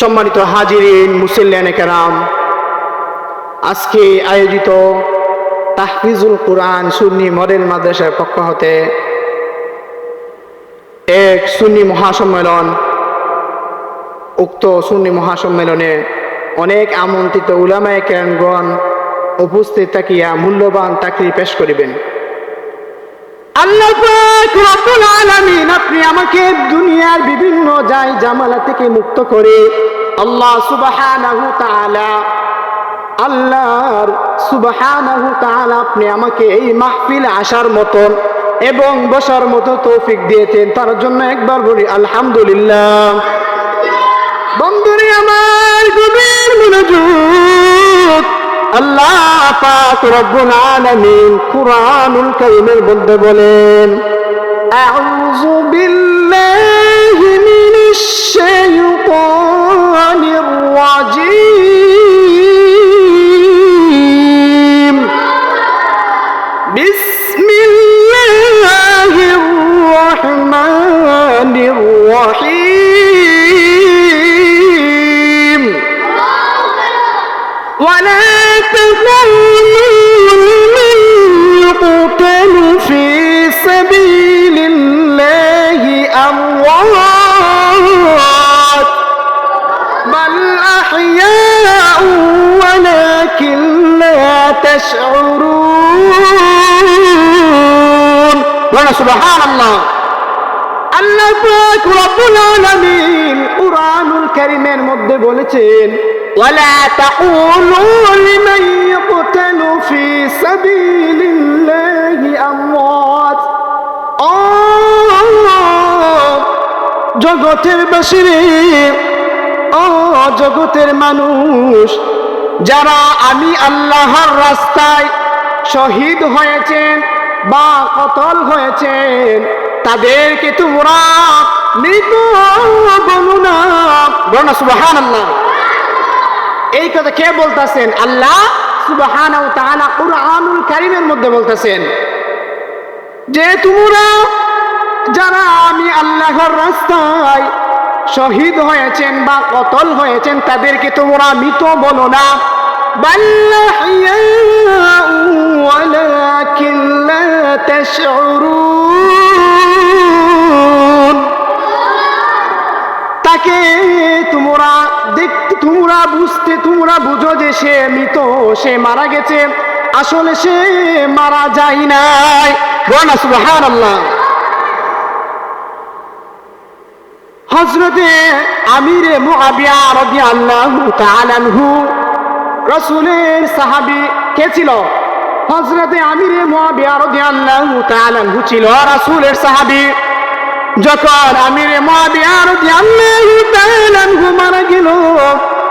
সম্মানিত হাজিরিন মুসল্লান কেরাম, আজকে আয়োজিত তাহফিজুল কোরআন সুন্নি মডেল মাদ্রাসার পক্ষ হতে এক সুন্নি মহাসম্মেলন, উক্ত সুন্নি মহাসম্মেলনে অনেক আমন্ত্রিত উলামায় কেরানগণ উপস্থিত থাকিয়া মূল্যবান চাকরি পেশ করিবেন। আল্লাহ রব্বুল আপনি আমাকে দুনিয়ার বিভিন্ন যাই জামালা থেকে মুক্ত করে আল্লাহ সুবহানাহু তাআলা, আল্লাহর সুবহানাহু তাআলা আপনি আমাকে এই মাহফিলে আসার মতন এবং বসার মতো তৌফিক দিয়েছেন। তার জন্য একবার বলি, আলহামদুলিল্লাহ। বন্ধুরে আমার গভীর মনোযোগ আল্লাহ পাক রব্বুল আলামিন কুরআনুল কারীমের মধ্যে বলেন আউযু বিল্লাহি মিনাশ শাইতানির রাজীম। ولا تكونوا من يقتل في سبيل الله أموات بل أحياء ولكن لا تشعرون وانا سبحان الله আল্লাহ পাক রব্বুল আলামিন কুরআনুল কারীমের মধ্যে বলেছেন ওয়ালা তাকুলু লিমান ইয়াকতালু ফি সাবিলিল্লাহি আমওয়াত ও জগতের বাসিরে জগতের মানুষ, যারা আমি আল্লাহর রাস্তায় শহীদ হয়েছেন বা কতল হয়েছেন, তাদেরকে তোমরা মৃত বলো না। বলো না আল্লাহ এই কথা কে বলতেছেন? আল্লাহ সুবাহান কুরআনুল কারিমের মধ্যে বলতেছেন, যে তোমরা যারা আমি আল্লাহর রাস্তায় শহীদ হয়েছেন বা কতল হয়েছেন, তাদেরকে তোমরা মৃত বলো না। তাকে তোমরা দেখ তোমরা বুঝতে, তোমরা বুঝো যে সে মৃত, সে মারা গেছে। আসলে সে মারা যায় নাই। সুবহান আল্লাহ হজরতে আমিরে মুআবিয়া রাদিয়াল্লাহু তাআলা আনহু, রসুলের সাহাবি কে ছিল? হজরতে আমিরে মুআবিয়া রাদিয়াল্লাহু তাআলা আনহু ছিল রাসূলের সাহাবি। যখন আমিরে মারা গেল,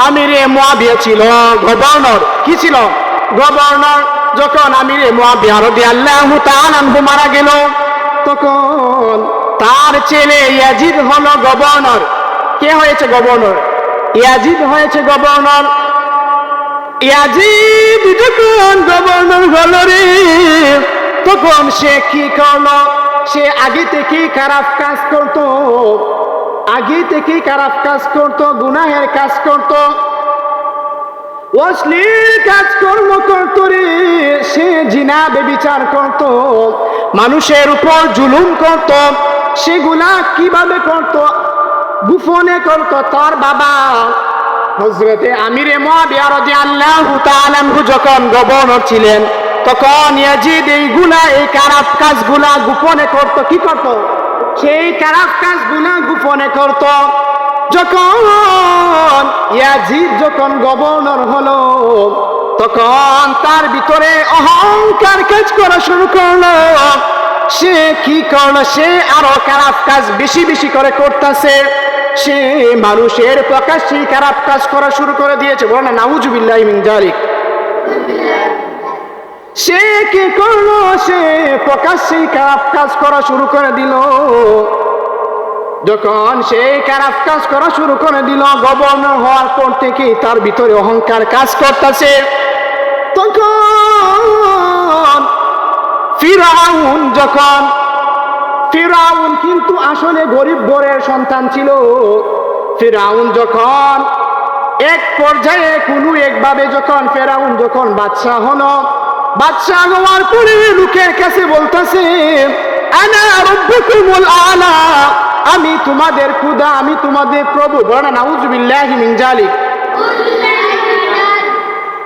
আমিরে মুআবিয়া ছিল গভর্নর। কি ছিল? গভর্নর যখন আমিরে মুআবিয়া রাদিয়াল্লাহু তাআলা আনহু মারা গেল, তখন তার ছেলে ইয়াজিদ হলো গভর্নর। কে হয়েছে গভর্নর? ইয়াজিদ হয়েছে গভর্নর। ইয়াজিদ যখন গভর্নর হলো রে, তখন সে কি করল? সে আগে থেকেই খারাপ কাজ করত, আগে থেকেই খারাপ কাজ করত, গুনাহের কাজ করত। অশ্লীল কাজকর্ম করত রে, সে জিনা বেবিচার করত। মানুষের উপর জুলুম করত, সেগুলা কীভাবে করত? গুফনে করত তার বাবা। হজরতে আমিরে মুআবিয়া রাদিয়াল্লাহু তাআলা আনহু যখন গভর্নর ছিলেন তখন ইয়াজিদ এইগুলা এই খারাপ কাজগুলা গোপনে করত, কি করত? সেই খারাপ কাজগুলা গোপনে করত। যখন ইয়াজিদ যখন গভর্নর হলো, তখন তার ভিতরে অহংকার কাজ করা শুরু করল। সে কি করল? সে আরও খারাপ কাজ বেশি বেশি করে করতেছে। সে মানুষের প্রকাশ্যে খারাপ কাজ করা শুরু করে দিয়েছে। বলে না নাউজুবিল্লাহ মিন জালিক সে কি করল? সে প্রকাশ্যে খারাপ কাজ করা শুরু করে দিল। যখন সে খারাপ কাজ করা শুরু করে দিল, গভর্নর হওয়ার পর থেকে তার ভিতরে অহংকার কাজ করতেছে। তখন ফিরাউন, যখন ফিরাউন কিন্তু আসলে গরিব ঘরের সন্তান ছিল, ফেরাউন যখন এক পর্যায়ে কোনো একভাবে যখন ফেরাউন যখন বাদশাহ হলো বাদশাহ হওয়ার পরে লোকের কাছে বলতেছে, আনা রব্বুকুমুল আলা, আমি তোমাদের খুদা আমি তোমাদের প্রভু বড় নাউজুবিল্লাহি মিন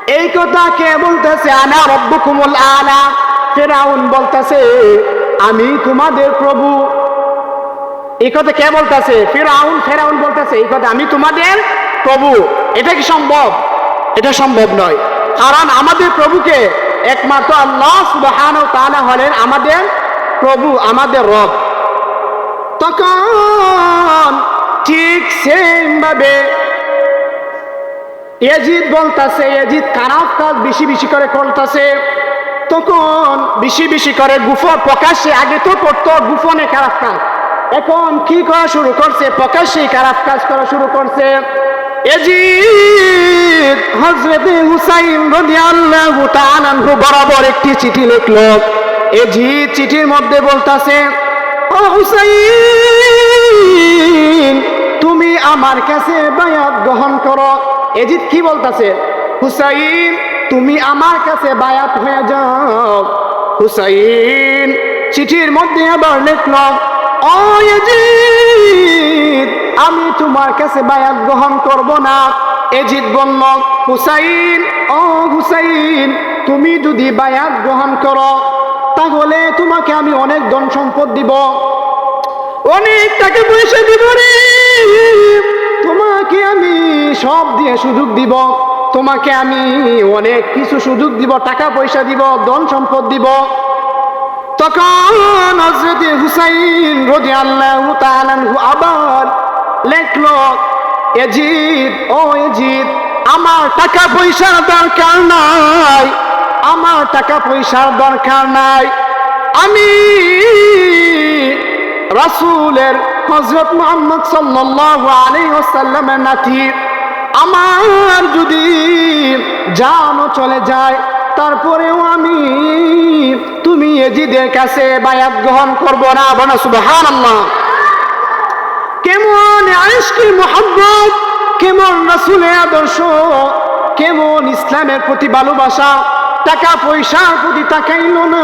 এই কথা কে বলতেছে? আনা রব্বুকুমুল আলা। ফেরাউন বলতেছে, আমি তোমাদের প্রভু। এই কথা কে বলতেছে? ফেরাউন ফেরাউন বলতেছে, এই কথা আমি তোমাদের প্রভু। এটা কি সম্ভব? এটা সম্ভব নয়। কারণ আমাদের প্রভুকে একমাত্র আল্লাহ সুবহান তাআলা হলেন আমাদের প্রভু, আমাদের রব। তখন ঠিক সেম ভাবে এজিদ বলতাছে এজিদ খারাপ কাজ বেশি বেশি করে করতেছে। তখন বেশি বেশি করে গুফর প্রকাশ্যে আগে তো করতো গুফনে খারাপ কাজ। এখন কি করা শুরু করছে? প্রকাশ্যে খারাপ কাজ করা শুরু করছে। এজিদ হজরতে হুসাইন রাদিয়াল্লাহু তাআলা আনহু বরাবর একটি চিঠি লিখলো। এজিদ চিঠির মধ্যে বলতাছে, ও হুসাইন, তুমি আমার কাছে বায়াত গ্রহণ করো। এজিদ কি বলতাছে, হুসাইন, তুমি আমার কাছে বায়াত হয়ে যাও। হুসাইন চিঠির মধ্যে আবার লিখল আমি তোমার কাছে বায়াত গ্রহণ করব না। এজিদ বলল, হুসাইন, ও হুসাইন, তুমি যদি বায়াত গ্রহণ করো, তাহলে তোমাকে আমি অনেক ধন সম্পদ দিব। অনেক টাকা পয়সা দিব রে। তোমাকে আমি সব দিয়ে সুযোগ দিব। তোমাকে আমি অনেক কিছু সুযোগ দিব, টাকা পয়সা দিব ধন সম্পদ দিব। তখন হজরতে হুসাইন রদি আল্লাহ আবার লেখল, এজিদ, ও এজিদ, আমার টাকা পয়সার দরকার নাই, আমার টাকা পয়সার দরকার নাই। আমি রাসূলের হযরত মোহাম্মদ সাল্লাল্লাহু আলাইহি ওয়াসাল্লামের নাতি। আমার যদি জানও চলে যায়, তারপরেও আমি তুমি এজিদের কাছে বায়াত গ্রহণ করব না বনা সুবহানাল্লাহ। কেমন আশকি মোহাম্মদ কেমন রাসূলের আদর্শ, কেমন ইসলামের প্রতি ভালোবাসা, টাকা পয়সার প্রতি তাকাইল না,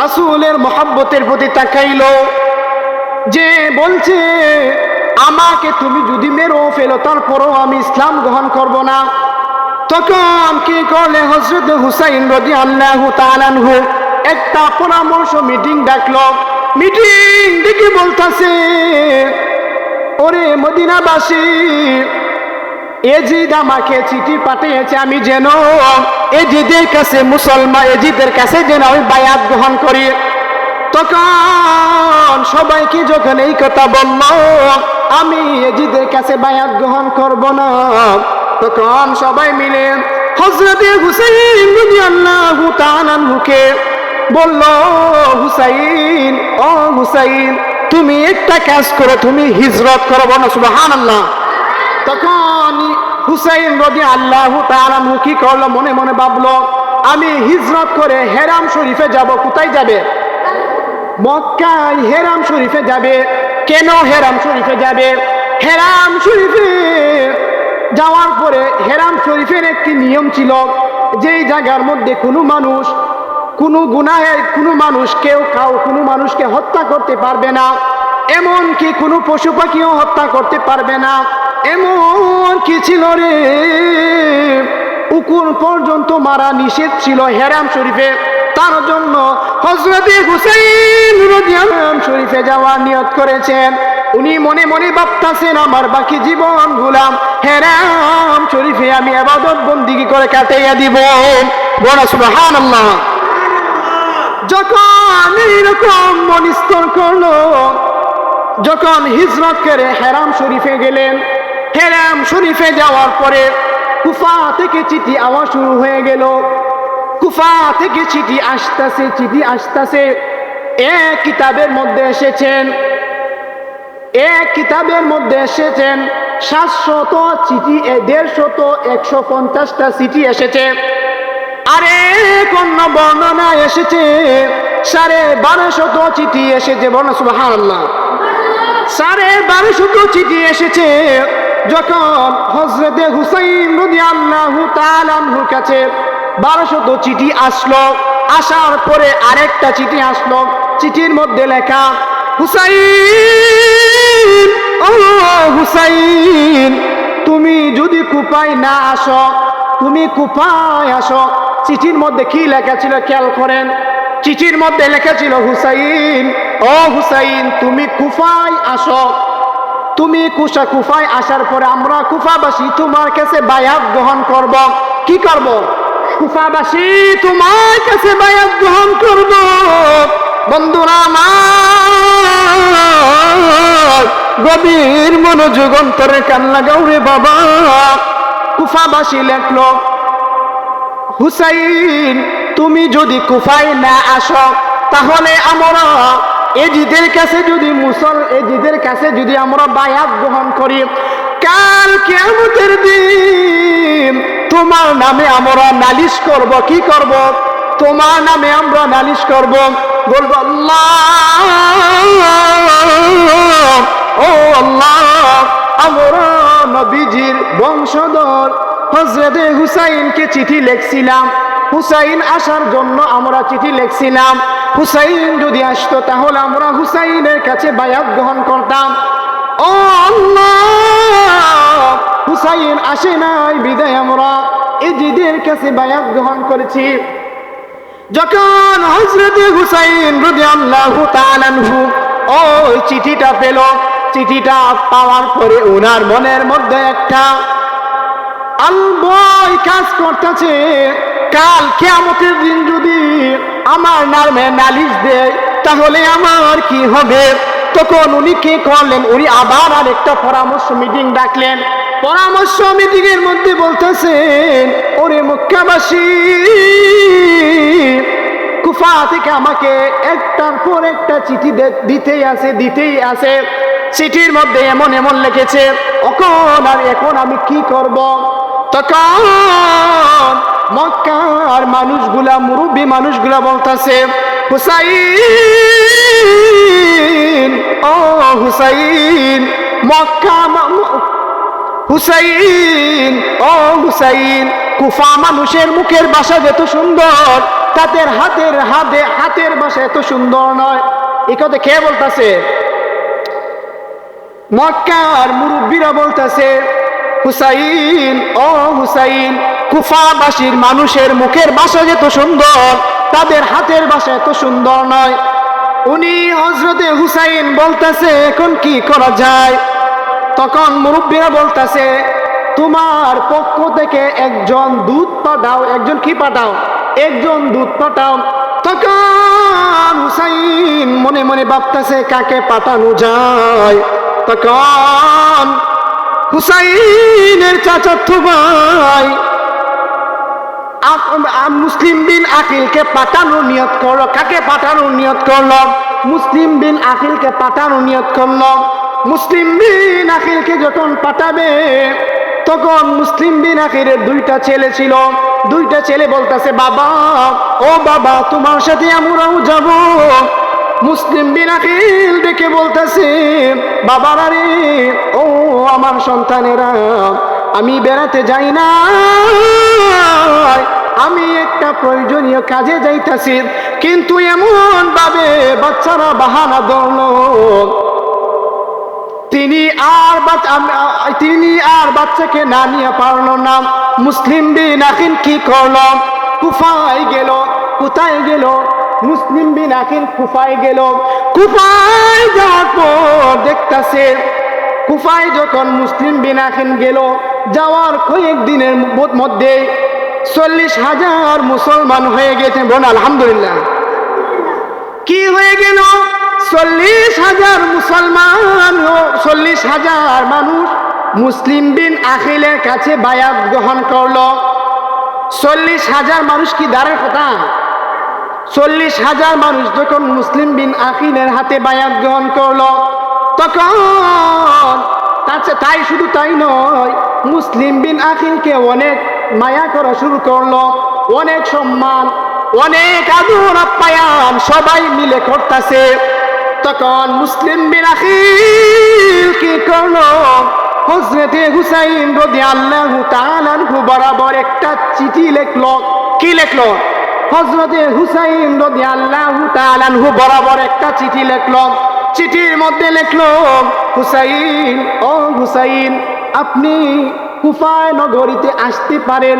রাসূলের মোহাব্বতের প্রতি তাকাইলো। যে বলছে, আমাকে তুমি যদি মেরো ফেলো, তারপরও আমি ইসলাম গ্রহণ করব না। তখন কি করলে হজরত হুসাইন রদি আল্লাহ তালানহু একটা পরামর্শ মিটিং ডাকলো। মিটিং ডেকে বলতাছে, ওরে মদিনাবাসী, এজিদ আমাকে চিঠি পাঠিয়েছে, আমি যেন এজিদের কাছে, মুসলমান এজিদের কাছে যেন আমি বায়াত গ্রহণ করি। তখন সবাইকে যখন এই কথা বলল, আমি এজিদের কাছে বায়াত গ্রহণ করব না। তখন সবাই মিলে হজরতে হুসাইন রাদিয়াল্লাহু তাআলা মুখে বলল, হুসাইন, ও হুসাইন, তুমি একটা কাজ করো, তুমি হিজরত করো। বলো সুবহানাল্লাহ। তখন হুসাইন রদি আল্লাহ তাআলা কি করল? মনে মনে ভাবলো, আমি হিজরত করে হেরাম শরীফে যাব, কোথায় যাবে? মক্কায় হেরাম শরীফে যাবে। কেন হেরাম শরীফে যাবে? হেরাম শরীফে যাওয়ার পরে হেরাম শরীফের একটি নিয়ম ছিল, যেই জায়গার মধ্যে কোনো মানুষ কোনো গুনাহে কোনো মানুষ, কেউ কাউ, কোনো মানুষকে হত্যা করতে পারবে না। এমন কি কোনো পশু পাখিও হত্যা করতে পারবে না। এমন কি ছিল রে? উকুর পর্যন্ত মারা নিষেধ ছিল হেরাম শরীফে। তার জন্য হজরতে হুসাইন শরীফে যাওয়ার নিয়ত করেছেন। উনি মনে মনে ভাবতাছেন, আমার বাকি জীবন গুলাম হেরাম শরীফে আমি আবাদত বন্দিগি করে কাটাইয়া দিব। বড় সুবহানাল্লাহ। যখন এইরকম মনিস্তর করল, যখন হিজরত করে হেরাম শরীফে গেলেন, হেরাম শরীফে যাওয়ার পরে কুফা থেকে চিঠি আওয়া শুরু হয়ে গেল। কুফা থেকে চিঠি আসতেছে চিঠি আসতেছে, এক কিতাবের মধ্যে এসেছেন, এক কিতাবের মধ্যে এসেছেন, সাতশত চিঠি দেড়শত, একশো পঞ্চাশটা চিঠি এসেছে। আর অন্য বর্ণনা এসেছে, সাড়ে বারোশত চিঠি এসেছে বর্ণ সুবাহ সাড়ে বারোশত চিঠি এসেছে, যখন হজরতে হুসাইন রদি আল্লাহ তালানহুর কাছে বারোশত চিঠি আসলো। আসার পরে আরেকটা চিঠি আসলো। চিঠির মধ্যে লেখা, হুসাইন, ও হুসাইন, তুমি যদি কুপায় না আসো, তুমি কুপায় আসো চিঠির মধ্যে কি লেখা ছিল খেয়াল করেন? চিঠির মধ্যে লেখা ছিল, হুসাইন, ও হুসাইন, তুমি কুফায় আসো। তুমি কুশা কুফায় আসার পরে আমরা কুফাবাসী তোমার কাছে বায়াত গ্রহণ করব। কি করব? কুফাবাসী তোমার কাছে বায়াত গ্রহণ করব। বন্ধুরা আমার, গভীর মনোযোগ অন্তরে কান লাগাও রে বাবা। কুফাবাসী লেখলো হুসাইন, তুমি যদি কুফায় না আসো, তাহলে আমরা এজিদের কাছে যদি মুসল, এজিদের কাছে যদি আমরা বায়াত গ্রহণ করি, কাল কেমতের দিন তোমার নামে আমরা নালিশ করব, কি করব? তোমার নামে আমরা নালিশ করব, বলব, আল্লাহ, ও আল্লাহ, আমরা নবীজির বংশধর হজরতে হুসাইনকে চিঠি লিখছিলাম। হুসাইন আসার জন্য আমরা চিঠি লিখছিলাম। হুসাইন যদি আসতো তাহলে আমরা হুসাইনের কাছে বায়াত গ্রহণ করতাম। ও হুসাইন আসে নাই বিদায় আমরা। এজিদের কাছে বায়াত গ্রহণ করেছি। যখন হজরতে হুসাইন রদি আল্লাহ তালানহু চিঠিটা পেল চিঠিটা পাওয়ার পরে ওনার মনের মধ্যে একটা আলবই কাজ করতেছে। কাল কেয়ামতের দিন যদি আমার নামে নালিশ দেয়, তাহলে আমার কি হবে? তখন উনি কি করলেন? উনি আবার আর একটা পরামর্শ মিটিং ডাকলেন। পরামর্শ মিটিং এর মধ্যে বলতেছেন, ওরে মুখ্যাবাসী কুফা থেকে আমাকে একটার পর একটা চিঠি দিতেই আছে দিতেই আছে। চিঠির মধ্যে এমন এমন লিখেছে এখন আর এখন আমি কি করব? তখন মক্কার মানুষগুলা, মুরব্বী মানুষগুলা বলতেছে, হুসাইন, ও হুসাইন, মক্কা হুসাইন, ও হুসাইন, কুফা মানুষের মুখের বাসা যত সুন্দর, তাদের হাতের হাতে, হাতের বাসা এত সুন্দর নয়। এই কথা কে বলতেছে? মক্কার মুরব্বীরা বলতেছে, হুসাইন, ও হুসাইন, কুফাবাসীর মানুষের মুখের বাসা যেত সুন্দর, তাদের হাতের বাসা এত সুন্দর নয়। উনি হজরতে হুসাইন বলতেছে, এখন কি করা যায়? তখন মুরব্বীরা বলতেছে, তোমার পক্ষ থেকে একজন দুধ পাঠাও, একজন কি পাঠাও? একজন দুধ পাঠাও। তখন হুসাইন মনে মনে ভাবতেছে, কাকে পাঠানো যায়? তখন হুসাইনের চাচাতো ভাই মুসলিম বিন আকিলকে পাঠানোর নিয়ত করল। কাকে পাঠানোর নিয়ত করল? মুসলিম বিন আকিলকে পাঠানোর নিয়ত করল। মুসলিম বিন আকিলকে যখন পাঠাবে, তখন মুসলিম বিন আকিরের দুইটা ছেলে ছিল। দুইটা ছেলে বলতেছে, বাবা, ও বাবা, তোমার সাথে আমরাও যাব। মুসলিম বিন আকিল ডেকে বলতেছে বাবারা রে ও আমার সন্তানেরা, আমি বেড়াতে যাই না। আমি একটা প্রয়োজনীয় কাজে যাইতাছি, কিন্তু এমন ভাবে বাচ্চারা বাহানা ধরল। তিনি আর তিনি আর বাচ্চাকে না নিয়ে পারল না। মুসলিম বিন আখিন কি করল? কুফায় গেল? কোথায় গেল? মুসলিম বিন আখিন কুফায় গেল। কুফায় যাওয়ার পর দেখতাছে, কুফায় যখন মুসলিম বিন আখিন গেল, যাওয়ার কয়েক দিনের মধ্যে চল্লিশ হাজার মুসলমান হয়ে গেছে। বোন আলহামদুলিল্লাহ। কি হয়ে গেল? চল্লিশ হাজার মুসলমান চল্লিশ হাজার মানুষ মুসলিম বিন আখিলের কাছে বায়াত গ্রহণ করল। চল্লিশ হাজার মানুষ কি দাঁড়ার কথা? চল্লিশ হাজার মানুষ যখন মুসলিম বিন আখিলের হাতে বায়াত গ্রহণ করল, তখন তাই শুধু তাই নয়, মুসলিম বিন আখিলকে অনেক মায়া করা শুরু করল, অনেক সম্মান, অনেক আদর আপ্যায়ন সবাই মিলে করতেছে। তখন মুসলিম বিন আখিল কি করল? হজরতে হুসাইন রদি আল্লাহ তালানহু বরাবর একটা চিঠি লিখলো। কি লিখলো? হজরতে হুসাইন রদি আল্লাহ তালানহু বরাবর একটা চিঠি লিখলো। চিঠির মধ্যে লিখলো, হুসাইন, ও হুসাইন, আপনি কুফায় নগরীতে আসতে পারেন।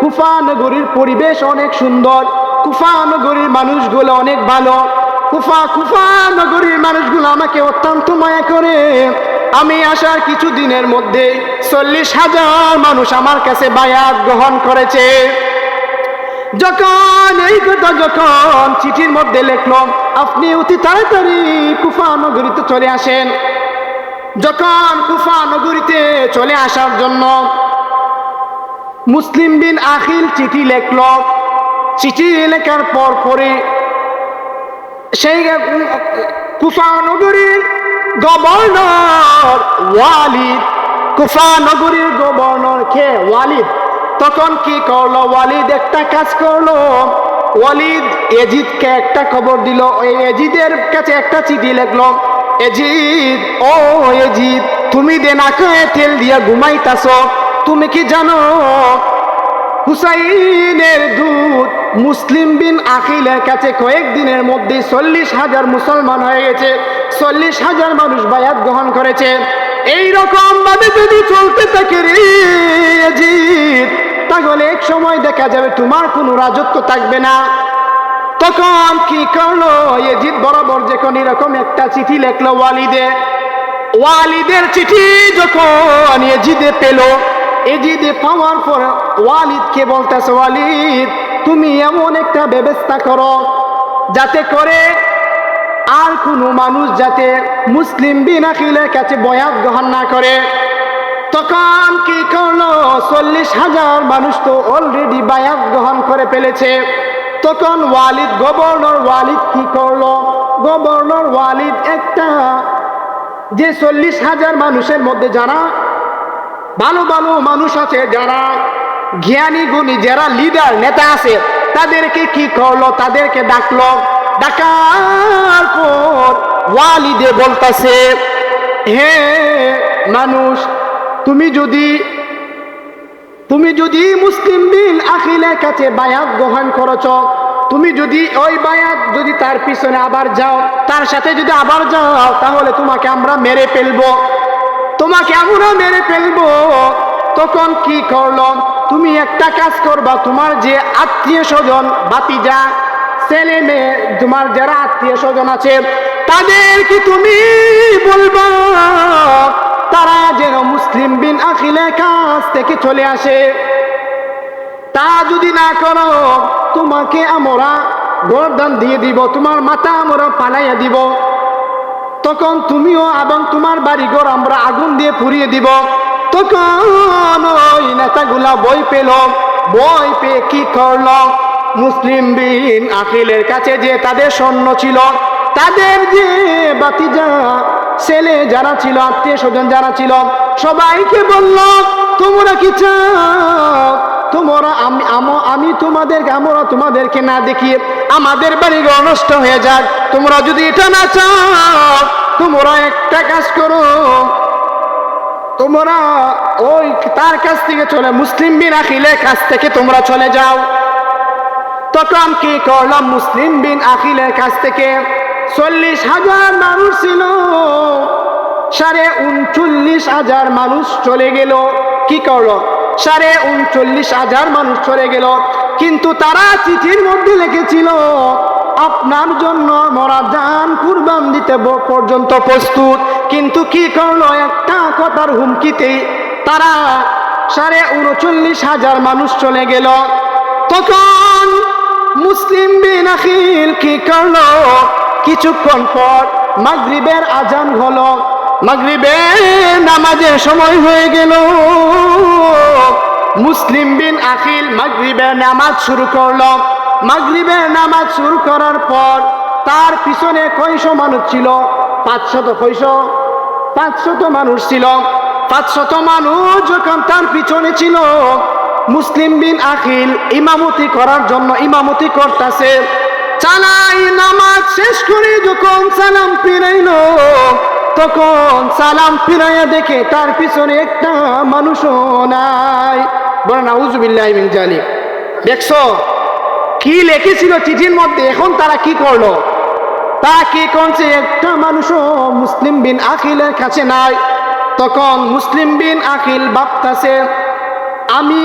কুফা নগরীর পরিবেশ অনেক সুন্দর। কুফা নগরীর মানুষগুলো অনেক ভালো। কুফা কুফা নগরীর মানুষগুলো আমাকে অত্যন্ত মায়া করে। আমি আসার কিছু দিনের মধ্যে চল্লিশ হাজার মানুষ আমার কাছে বায়াত গ্রহণ করেছে। যখন এই কথা যখন চিঠির মধ্যে লিখলাম আপনি অতি তাড়াতাড়ি কুফা নগরীতে চলে আসেন। যখন কুফা নগরীতে চলে আসার জন্য মুসলিম বিন আখিল চিঠি লেখল, চিঠি লেখার পর পরে সেই কুফা নগরীর গভর্নর ওয়ালিদ, কুফা নগরীর গভর্নর কে ওয়ালিদ তখন কি করল? ওয়ালিদ একটা কাজ করল। ওয়ালিদ এজিদকে একটা খবর দিল। ওই এজিদের কাছে একটা চিঠি লিখলো। এজিদ, ও এজিদ, তুমি দে নাকায় তেল দিয়া ঘুমাইতাছ। তুমি কি জানো, হুসাইনের দূত মুসলিম বিন আখিলের কাছে কয়েকদিনের মধ্যে চল্লিশ হাজার মুসলমান হয়ে গেছে। চল্লিশ হাজার মানুষ বায়াত গ্রহণ করেছে। এই রকম ভাবে যদি চলতে থাকে রে সময় দেখা যাবে, তোমার কোনো রাজত্ব থাকবে না। তখন কি করল? এজিদ বরাবর যখন এরকম একটা চিঠি লেখলো ওয়ালিদে। ওয়ালিদের চিঠি যখন এজিদে পেল, এজিদে পাওয়ার পর ওয়ালিদকে বলতেছে, ওয়ালিদ, তুমি এমন একটা ব্যবস্থা করো যাতে করে আর কোনো মানুষ যাতে মুসলিম বিনাখিলের কাছে বয়াত গ্রহণ না করে। তখন কি করল? চল্লিশ হাজার মানুষ তো অলরেডি বায়াত গ্রহণ করে ফেলেছে। তখন ওয়ালিদ, গভর্নর ওয়ালিদ কি করল? গভর্নর ওয়ালিদ একটা, যে চল্লিশ হাজার মানুষের মধ্যে যারা ভালো ভালো মানুষ আছে, যারা জ্ঞানী, গুণী, যারা লিডার নেতা আছে, তাদেরকে কি করল? তাদেরকে ডাকলো। ডাকার পর ওয়ালিদে বলতাছে, হে মানুষ তুমি যদি তুমি যদি মুসলিম বিন আখিলের কাছে বায়াত গ্রহণ করেছ, তুমি যদি ওই বায়াত যদি তার পিছনে আবার যাও, তার সাথে যদি আবার যাও, তাহলে তোমাকে আমরা মেরে ফেলব। তোমাকে আমরা মেরে ফেলব। তখন কি করল? তুমি একটা কাজ করবা, তোমার যে আত্মীয় স্বজন বাতিজা ছেলে মেয়ে, তোমার যারা আত্মীয় স্বজন আছে, তাদেরকে তুমি বলবা তারা যেন মুসলিম বিন আখিলের কাছ থেকে চলে আসে। তা যদি না করো, তোমাকে আমরা গরদান দিয়ে দিব, তোমার মাথা আমরা পালাইয়া দিব। তখন তুমিও এবং তোমার বাড়ি বাড়িঘর আমরা আগুন দিয়ে পুড়িয়ে দিব। তখন ওই নেতাগুলা বই পেল, বই পেয়ে কি করল? মুসলিম বিন আখিলের কাছে যে তাদের স্বর্ণ ছিল, তাদের যে বাতিজা ছেলে যারা ছিল, আত্মীয় স্বজন যারা ছিল, সবাইকে বলল, তোমরা কি চাও? তোমরা আমি, আম- তোমাদেরকে, আমরা তোমাদেরকে না দেখিয়ে আমাদের বাড়ি ঘর নষ্ট হয়ে যাক। তোমরা যদি এটা না চাও, তোমরা একটা কাজ করো। তোমরা ওই তার কাছ থেকে চলে, মুসলিম বিন আখিলের কাছ থেকে তোমরা চলে যাও। তখন কি করলাম, মুসলিম বিন আখিলের কাছ থেকে চল্লিশ হাজার মানুষ ছিল। সাড়ে উনচল্লিশ হাজার মানুষ চলে গেল। কি করল? সাড়ে উনচল্লিশ হাজার মানুষ চলে গেল। কিন্তু তারা চিঠির মধ্যে লিখেছিল, আপনার জন্য মরা যান কুরবান দিতে পর্যন্ত প্রস্তুত। কিন্তু কি করল? একটা কথার হুমকিতে তারা সাড়ে উনচল্লিশ হাজার মানুষ চলে গেল। তখন মুসলিম বিন কি করল? কিছুক্ষণ পর মাগরিবের আজান হলো। মাগরিবের নামাজের সময় হয়ে গেল। মুসলিম বিন আখিল মাগরিবের নামাজ শুরু করল। মাগরিবের নামাজ শুরু করার পর তার পিছনে কয়শো মানুষ ছিল? পাঁচশত কয়শো? পাঁচশত মানুষ ছিল। পাঁচশত মানুষ যখন তার পিছনে ছিল, মুসলিম বিন আখিল ইমামতি করার জন্য ইমামতি করতেছে। চালাই নামাজ শেষ করে যখন সালাম ফিরাইল, তখন সালাম ফিরাইয়া দেখে তার পিছনে একটা মানুষও নাই। বলে না উজুবিল্লাহ জানি দেখছ, কি লেখেছিল চিঠির মধ্যে, এখন তারা কি করল? তা কি করছে? একটা মানুষও মুসলিম বিন আখিলের কাছে নাই। তখন মুসলিম বিন আখিল ভাবতাছে, আমি